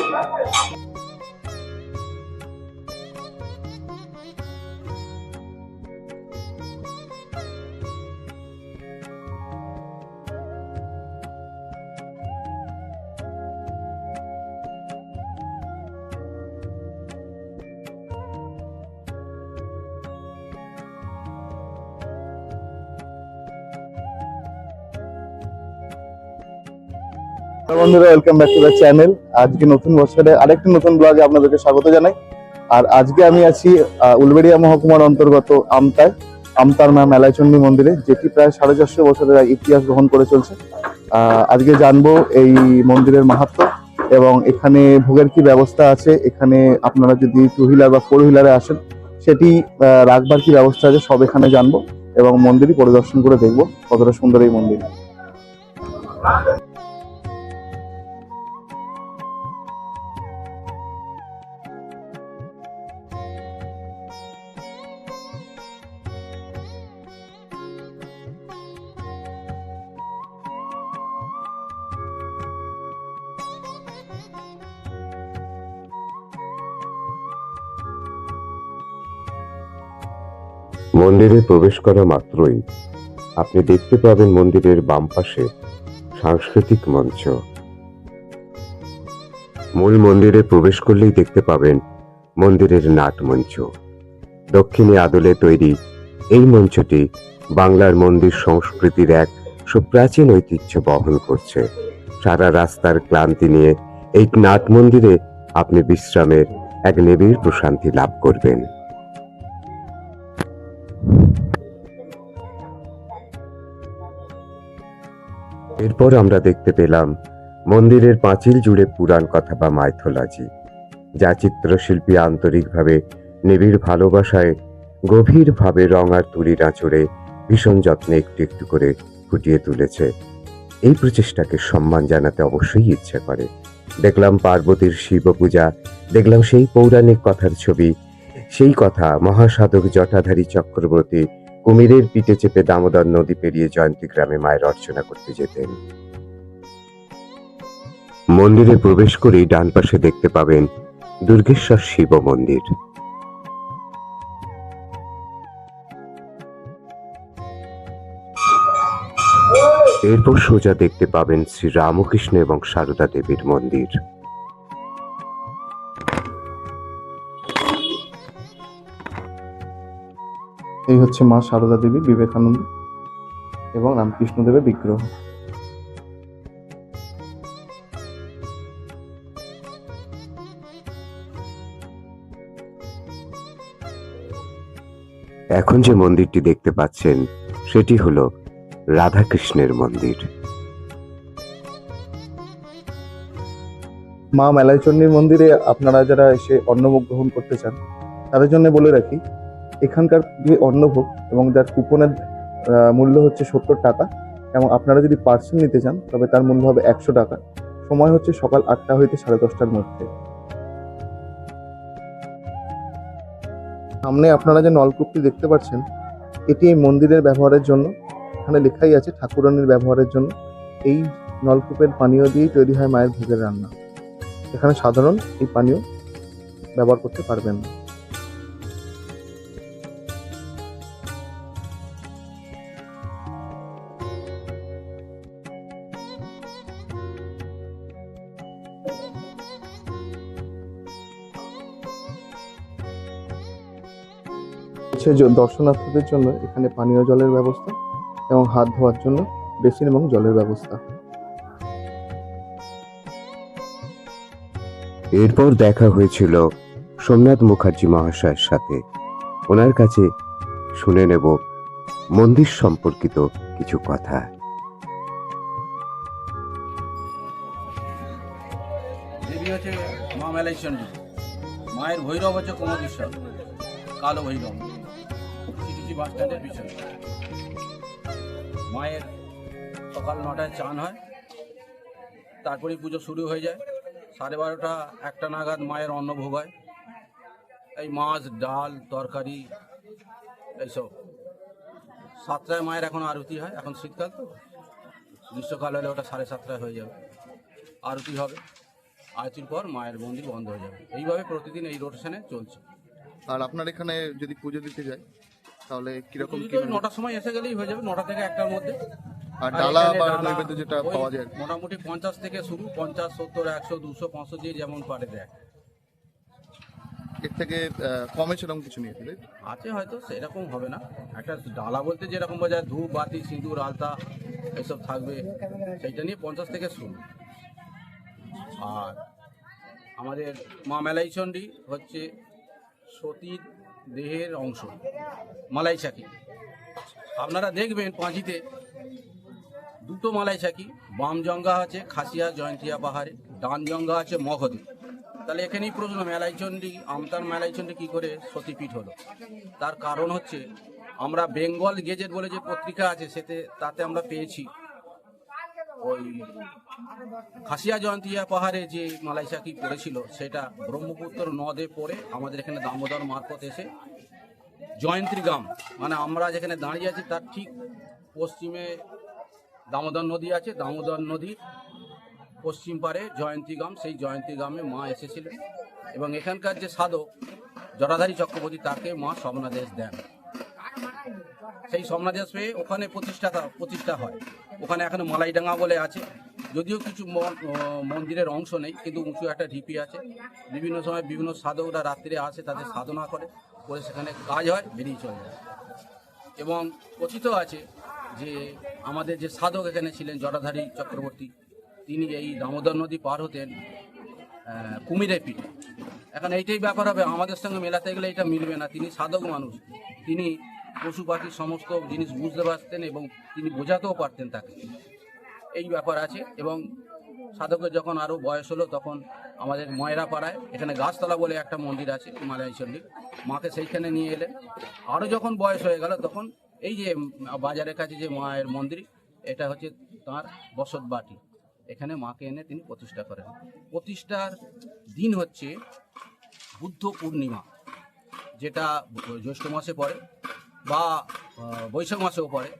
Hello বন্ধুরা welcome back to the channel আজকে নতুন বছরে আরেকটি নতুন ব্লগে আপনাদেরকে স্বাগত জানাই। আর আজকে আমি আছি উলবেড়িয়া মহকুমার অন্তর্গত আমতায় আমতার মা মেলাইচন্ডী মন্দিরে, যেটি প্রায় সাড়ে চারশো বছরের ইতিহাস গ্রহণ করে চলছে। আজকে জানব এই মন্দিরের মাহাত্ম্য এবং এখানে ভোগের কি ব্যবস্থা আছে। এখানে আপনারা যদি টু হুইলার বা ফোর হুইলারে আসেন, সেটি রাখবার কি ব্যবস্থা আছে সব এখানে জানব এবং মন্দিরই পরিদর্শন করে দেখব কতটা সুন্দর এই মন্দির। মন্দিরে প্রবেশ করা মাত্রই আপনি দেখতে পাবেন মন্দিরের বাম পাশে সাংস্কৃতিক মঞ্চ। মূল মন্দিরে প্রবেশ করলেই দেখতে পাবেন মন্দিরের নাট মঞ্চ। দক্ষিণী আদলে তৈরি এই মঞ্চটি বাংলার মন্দির সংস্কৃতির এক সুপ্রাচীন ঐতিহ্য বহন করছে। সারা রাস্তার ক্লান্তি নিয়ে এই নাট মন্দিরে আপনি বিশ্রামের এক নিবিড় প্রশান্তি লাভ করবেন। এরপর আমরা দেখতে পেলাম মন্দিরের পাঁচিল জুড়ে পুরাণ কথা বা মাইথোলজি, যা চিত্রশিল্পী আন্তরিকভাবে নিবিড় ভালোবাসায় গভীরভাবে রং আর তুলির আঁচড়ে ভীষণ যত্নে একটু একটু করে ফুটিয়ে তুলেছে। এই প্রচেষ্টাকে সম্মান জানাতে অবশ্যই ইচ্ছে করে। দেখলাম পার্বতীর শিব পূজা দেখলাম সেই পৌরাণিক কথার ছবি, সেই কথা মহাসাধক জটাধারী চক্রবর্তী কুমিরের পিঠে চেপে দামোদর নদী পেরিয়ে জয়ন্তী গ্রামে মায়ের অর্চনা করতে যেতেন। মন্দিরে প্রবেশ করেই ডান পাশে দেখতে পাবেন দুর্গেশ্বর শিব মন্দির। এরপর সোজা দেখতে পাবেন শ্রী রামকৃষ্ণ এবং সারদা দেবীর মন্দির। এই হচ্ছে মা সারদা দেবী বিবেকানন্দ এবং রামকৃষ্ণ দেবের বিগ্রহ। এখন যে মন্দিরটি দেখতে পাচ্ছেন সেটি হলো রাধাকৃষ্ণের মন্দির। মা মেলাইচন্ডীর মন্দিরে আপনারা যারা এসে অন্নভোগ গ্রহণ করতে চান তাদের জন্য বলে রাখি এখানকার যে অন্নভোগ এবং যার কুপনের মূল্য হচ্ছে সত্তর টাকা এবং আপনারা যদি পার্সেল নিতে চান, তবে তার মূল্য হবে একশো টাকা। সময় হচ্ছে সকাল আটটা হইতে সাড়ে দশটার মধ্যে। সামনে আপনারা যে নলকূপটি দেখতে পাচ্ছেন, এটি এই মন্দিরের ব্যবহারের জন্য। এখানে লেখাই আছে ঠাকুরানির ব্যবহারের জন্য। এই নলকূপের পানীয় দিয়েই তৈরি হয় মায়ের ভোগের রান্না। এখানে সাধারণ এই পানীয় ব্যবহার করতে পারবেন না। হচ্ছে দর্শনার্থীদের জন্য এখানে পানীয় জলের ব্যবস্থা এবং হাত ধোয়ার জন্য বেসিন এবং জলের ব্যবস্থা। এরপর দেখা হয়েছিল সোমনাথ মুখার্জি মহাশয়ের সাথে। ওনার কাছে শুনে নেব মন্দির সম্পর্কিত কিছু কথা। দেবী হচ্ছে মা মেলাইচন্ডী মায়ের ভৈরব হচ্ছে কুমদেশ্বর কালো ভৈরব। বাস পিছনে। মায়ের সকাল নটায় চান হয়, তারপরেই পুজো শুরু হয়ে যায়। সাড়ে বারোটা, একটা নাগাদ মায়ের অন্নভোগ হয়। এই মাছ, ডাল, তরকারি, এইসব। সাতটায় মায়ের এখন আরতি হয়, এখন শীতকাল তো। গ্রীষ্মকাল হলে ওটা সাড়ে সাতটায় হয়ে যাবে। আরতি হবে। আরতির পর মায়ের মন্দির বন্ধ হয়ে যাবে। এইভাবে প্রতিদিন এই রোটেশনে চলছে। আর আপনার এখানে যদি পুজো দিতে যায় তাহলে কীরকম কি নটার সময় এসে গেলেই হয়ে যাবে নটা থেকে একটার মধ্যে। আর ডালা বা নৈবেদ্য যেটা পাওয়া যায় মোটামুটি পঞ্চাশ থেকে শুরু পঞ্চাশ সত্তর একশো দুশো পাঁচশো দিয়ে যেমন পারে দেয়। এর থেকে কমে সেরকম কিছু নিয়ে আছে হয়তো সেরকম হবে না। একটা ডালা বলতে যেরকম বোঝায় ধূপ বাতি সিঁদুর আলতা এসব থাকবে সেইটা নিয়ে পঞ্চাশ থেকে শুরু। আর আমাদের মা মেলাইচন্ডী হচ্ছে সতীর দেহের অংশ, মালাই চাকি। আপনারা দেখবেন পাঁচিতে দুটো মালাই চাকি, বাম জঙ্গা আছে, খাসিয়া, জয়ন্তিয়া পাহাড়ে, ডান জঙ্গা আছে, মগধে। তাহলে এখানেই প্রশ্ন মেলাইচন্ডী আমতার মেলাইচন্ডী কি করে সতীপীঠ হলো? তার কারণ হচ্ছে, আমরা বেঙ্গল গেজেট বলে যে পত্রিকা আছে, সেতে, তাতে আমরা পেয়েছি। ওই খাসিয়া জয়ন্তিয়া পাহাড়ে যে মালাইসাকি পড়েছিল, সেটা ব্রহ্মপুত্র নদে পড়ে আমাদের এখানে দামোদর মারফত এসে জয়ন্ত্রী গ্রাম মানে আমরা যেখানে দাঁড়িয়ে আছি তার ঠিক পশ্চিমে দামোদর নদী আছে, দামোদর নদীর পশ্চিম পারে জয়ন্তী গ্রাম, সেই জয়ন্তী গ্রামে মা এসেছিলেন এবং এখানকার যে সাধক জটাধারী চক্রবর্তী, তাকে মা স্বপ্নাদেশ দেন। সেই স্বপ্নাদেশ পেয়ে ওখানে প্রতিষ্ঠা প্রতিষ্ঠা হয়। ওখানে এখনও মালাইডাঙ্গা বলে আছে। যদিও কিছু মন- মন্দিরের অংশ নেই কিন্তু উঁচু একটা ঢিপি আছে। বিভিন্ন সময় বিভিন্ন সাধকরা রাত্রে আসে তাদের সাধনা করে করে সেখানে কাজ হয় বেরিয়ে চলে যায়। এবং কথিত আছে যে আমাদের যে সাধক এখানে ছিলেন জটাধারী চক্রবর্তী তিনি এই দামোদর নদী পার হতেন আহ, কুমিরে পিঠে। এখন এইটাই ব্যাপার হবে আমাদের সঙ্গে মেলাতে গেলে এটা মিলবে না। তিনি সাধক মানুষ। তিনি পশু পাখির সমস্ত জিনিস বুঝতে পারতেন এবং তিনি বোঝাতেও পারতেন তাকে। এই ব্যাপার আছে এবং সাধকের যখন আরও বয়স হলো তখন আমাদের ময়রা পাড়ায়, এখানে গাছতলা বলে একটা মন্দির আছে মালাইচন্ডী মাকে সেইখানে নিয়ে এলেন। আরও যখন বয়স হয়ে গেল তখন এই যে বাজারের কাছে যে মায়ের মন্দির, এটা হচ্ছে তাঁর বসত বাটি। এখানে মাকে এনে তিনি প্রতিষ্ঠা করেন। প্রতিষ্ঠার দিন হচ্ছে বুদ্ধ পূর্ণিমা, যেটা জ্যৈষ্ঠ মাসে পড়ে। বা বৈশাখ মাসেও পড়ে।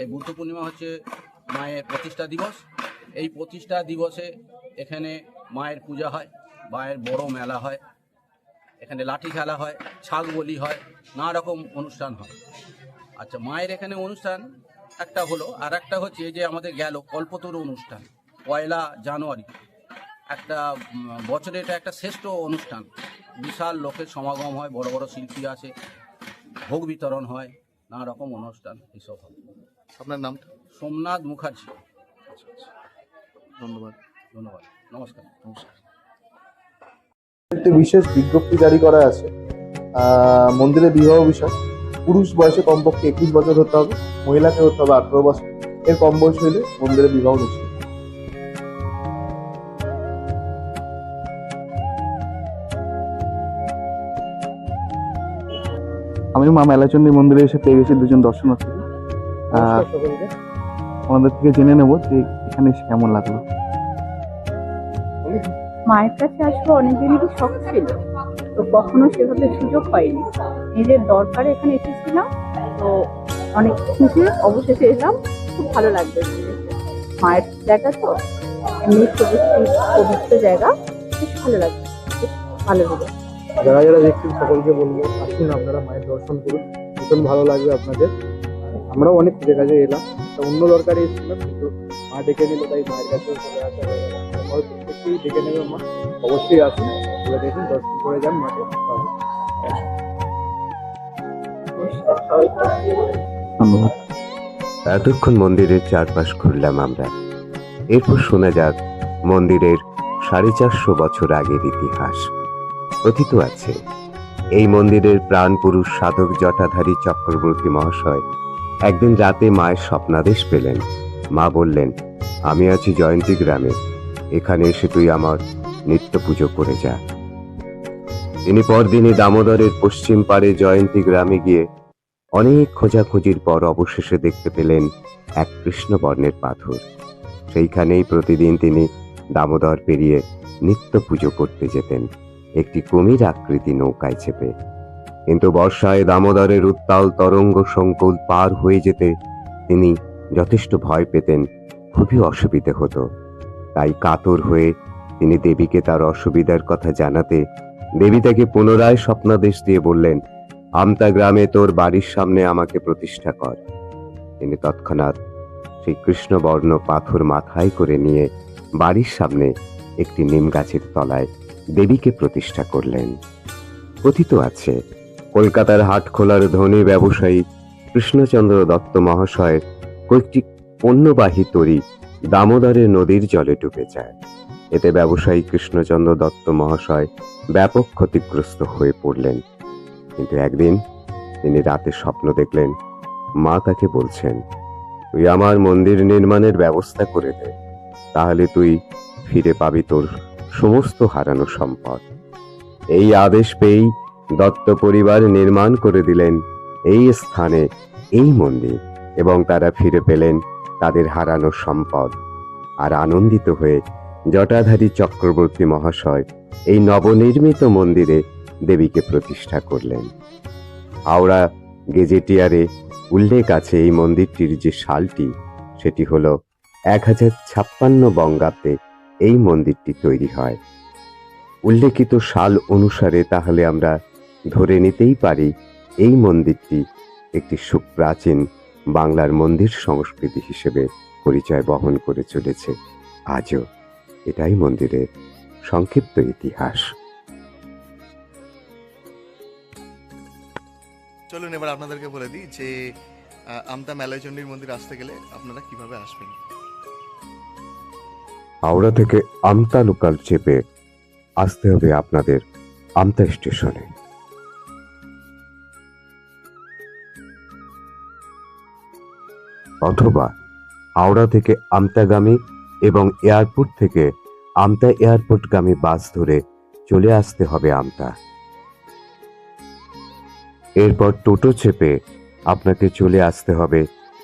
এই বুদ্ধ পূর্ণিমা হচ্ছে মায়ের প্রতিষ্ঠা দিবস। এই প্রতিষ্ঠা দিবসে এখানে মায়ের পূজা হয়, মায়ের বড় মেলা হয়, এখানে লাঠি খেলা হয় ছাগ বলি হয় নানা রকম অনুষ্ঠান হয়। আচ্ছা মায়ের এখানে অনুষ্ঠান একটা হলো, আর একটা হচ্ছে যে আমাদের গেল কল্পতরু অনুষ্ঠান, পয়লা জানুয়ারি। একটা বছরে এটা একটা শ্রেষ্ঠ অনুষ্ঠান। বিশাল লোকের সমাগম হয়, বড় বড় শিল্পী আসে ভোগ বিতরণ হয় নানা রকম অনুষ্ঠান এসব হয়। আপনার নামটা? সোমনাথ মুখার্জি। ধন্যবাদ। ধন্যবাদ। নমস্কার। নমস্কার। একটি বিশেষ বিজ্ঞপ্তি জারি করা আছে আহ, মন্দিরে বিবাহ বিষয়। পুরুষ বয়সে কমপক্ষে একুশ বছর হতে হবে মহিলাকে হতে হবে আঠারো বছর। এর কম বয়স হইলে মন্দিরে বিবাহ নিষেধ আমি মা মেলাচন্ডী মন্দিরে এসে পেয়ে গেছি দুজন দর্শনার্থী। আহ, আমাদের থেকে জেনে নেব যে এখানে এসে কেমন লাগল। মায়ের কাছে আসব অনেকদিনেরই শখ ছিল? তো কখনো সেভাবে সুযোগ পাইনি। নিজের দরকারে এখানে এসেছিলাম তো অনেক খুশি অবশেষে এলাম খুব ভালো লাগবে। মায়ের জায়গা তো এমনি পবিত্র জায়গা বেশ ভালো লাগবে ভালো হবে যারা যারা দেখছেন সকলকে বলব, আসুন আপনারা মায়ের দর্শন করুন। ভীষণ ভালো লাগবে আপনাদের। আমরাও অনেক খুঁজে কাজে এলাম। তা অন্য দরকারে এসেছিলাম, কিন্তু মা ডেকে নিল, তাই মায়ের কাছেও চলে ডেকে নেবে মা। অবশ্যই আসুন ঘুরে দেখুন, দর্শন করে যান মাকে। এতক্ষণ মন্দিরের চারপাশ ঘুরলাম আমরা। এরপর শোনা যাক মন্দিরের সাড়ে চারশো বছর আগের ইতিহাস। কথিত আছে, এই মন্দিরের প্রাণ পুরুষ সাধক জটাধারী চক্রবর্তী মহাশয় একদিন রাতে মায়ের স্বপ্নাদেশ পেলেন। মা বললেন, আমি আছি জয়ন্তী গ্রামে, এখানে এসে তুই আমার নিত্য পুজো করে যা। তিনি পরদিনই দামোদরের পশ্চিম পারে জয়ন্তী গ্রামে গিয়ে অনেক খোঁজাখুঁজির পর অবশেষে দেখতে পেলেন এক কৃষ্ণবর্ণের পাথর। সেইখানেই প্রতিদিন তিনি দামোদর পেরিয়ে নিত্য পুজো করতে যেতেন। একটি কুমির আকৃতি নৌকায় চেপে। কিন্তু বর্ষায় দামোদরের উত্তাল তরঙ্গ সংকুল পার হয়ে যেতে তিনি যথেষ্ট ভয় পেতেন, খুবই অসুবিধে হতো। তাই কাতর হয়ে তিনি দেবীকে তার অসুবিধার কথা জানাতে দেবী তাকে পুনরায় স্বপ্নাদেশ দিয়ে বললেন, আমতা গ্রামে তোর বাড়ির সামনে আমাকে প্রতিষ্ঠা কর। তিনি তৎক্ষণাৎ সেই কৃষ্ণবর্ণ পাথর মাথায় করে নিয়ে বাড়ির সামনে একটি নিম গাছের তলায় দেবীকে প্রতিষ্ঠা করলেন। কথিত আছে, কলকাতার হাটখোলার ধনী ব্যবসায়ী কৃষ্ণচন্দ্র দত্ত মহাশয়ের কয়েকটি পণ্যবাহী তরী দামোদরের নদীর জলে ডুবে যায়। এতে ব্যবসায়ী কৃষ্ণচন্দ্র দত্ত মহাশয় ব্যাপক ক্ষতিগ্রস্ত হয়ে পড়লেন। কিন্তু একদিন তিনি রাতে স্বপ্ন দেখলেন, মা তাকে বলছেন, তুই আমার মন্দির নির্মাণের ব্যবস্থা করে দে, তাহলে তুই ফিরে পাবি তোর সমস্ত হারানো সম্পদ। এই আদেশ পেয়েই দত্ত পরিবার নির্মাণ করে দিলেন এই স্থানে এই মন্দির এবং তারা ফিরে পেলেন তাদের হারানো সম্পদ। আর আনন্দিত হয়ে জটাধারী চক্রবর্তী মহাশয় এই নবনির্মিত মন্দিরে দেবীকে প্রতিষ্ঠা করলেন। হাওড়া গেজেটিয়ারে উল্লেখ আছে এই মন্দিরটির যে সালটি, সেটি হল এক হাজার ছাপ্পান্ন বঙ্গাব্দে এই মন্দিরটি তৈরি হয়। উল্লেখিত সাল অনুসারে তাহলে আমরা ধরে নিতেই পারি, এই মন্দিরটি একটি সুপ্রাচীন বাংলার মন্দির সংস্কৃতি হিসেবে পরিচয় বহন করে চলেছে। আজও এটাই মন্দিরের সংক্ষিপ্ত ইতিহাস। চলুন এবার আপনাদেরকে বলে দিই যে আমতা মেলাইচণ্ডীর মন্দির আসতে গেলে আপনারা কীভাবে আসবেন? হাওড়া থেকে আমতা লোকাল চেপে আসতে হবে আপনাদের আমতা স্টেশনে। অথবা হাওড়া থেকে আমতাগামী এবং এয়ারপোর্ট থেকে আমতা এয়ারপোর্টগামী বাস ধরে চলে আসতে হবে আমতা। এরপর টোটো চেপে আপনাকে চলে আসতে হবে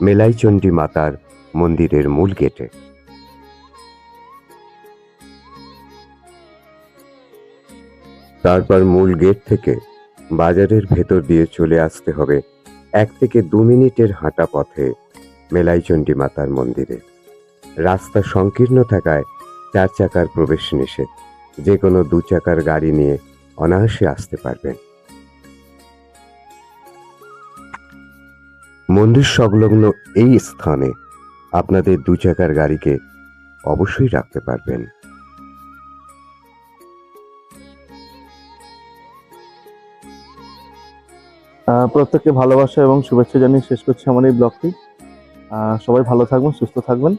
মেলাইচণ্ডী মাতার মন্দিরের মূল গেটে। তারপর মূল গেট থেকে বাজারের ভেতর দিয়ে চলে আসতে হবে, এক থেকে দু মিনিটের হাঁটা পথে, মেলাইচণ্ডী মাতার মন্দিরে। রাস্তা সংকীর্ণ থাকায় চার চাকার প্রবেশ নিষেধ যে কোনো দু চাকার গাড়ি নিয়ে অনায়াসে আসতে পারবেন মন্দির সংলগ্ন এই স্থানে আপনাদের দু চাকার গাড়িকে অবশ্যই রাখতে পারবেন। প্রত্যেককে ভালোবাসা এবং শুভেচ্ছা জানিয়ে শেষ করছি আমার এই ব্লগটি। সবাই ভালো থাকবেন, সুস্থ থাকবেন।